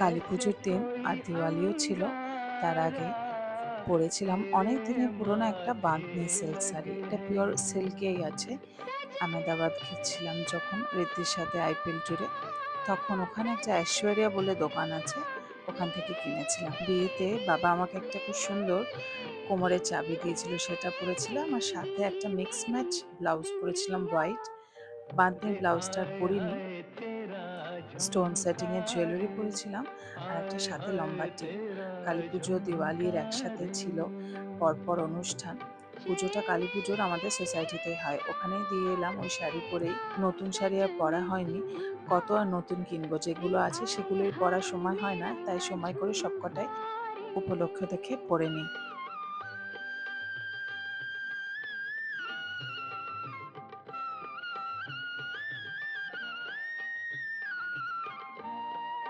কালী পুজোর দিন আর দিওয়ালিও ছিল, তার আগে পরেছিলাম অনেক দিনের পুরোনো একটা বাঁধনি সিল্ক শাড়ি। এটা পিওর সিল্কেই আছে। আহমেদাবাদ গেছিলাম যখন ঋদ্ধির সাথে আইপিএল ট্যুরে তখন ওখানে একটা ঐশ্বরিয়া বলে দোকান আছে, ওখান থেকে কিনেছিলাম। বিয়েতে বাবা আমাকে একটা খুব সুন্দর কোমরের চাবি দিয়েছিল, সেটা পরেছিলাম আর সাথে একটা মিক্স ম্যাচ ব্লাউজ পরেছিলাম হোয়াইট বাঁধনি ব্লাউজটা পরিনি। স্টোন সেটিং এর জুয়েলারি পরেছিলাম আর একটা সাথে লম্বা টিপ। কালী পুজো, দিওয়ালির একসাথে ছিল পরপর অনুষ্ঠান। পুজোটা কালী পুজোর আমাদের সোসাইটিতে হয়। ওখানেই দিয়ে এলাম ওই শাড়ি পরেই। নতুন শাড়ি আর পরা হয়নি। কত আর নতুন কিনবো? যেগুলো আছে সেগুলোই পরার সময় হয় না, তাই সময় করে সবকটাই উপলক্ষ দেখে পরে নিই।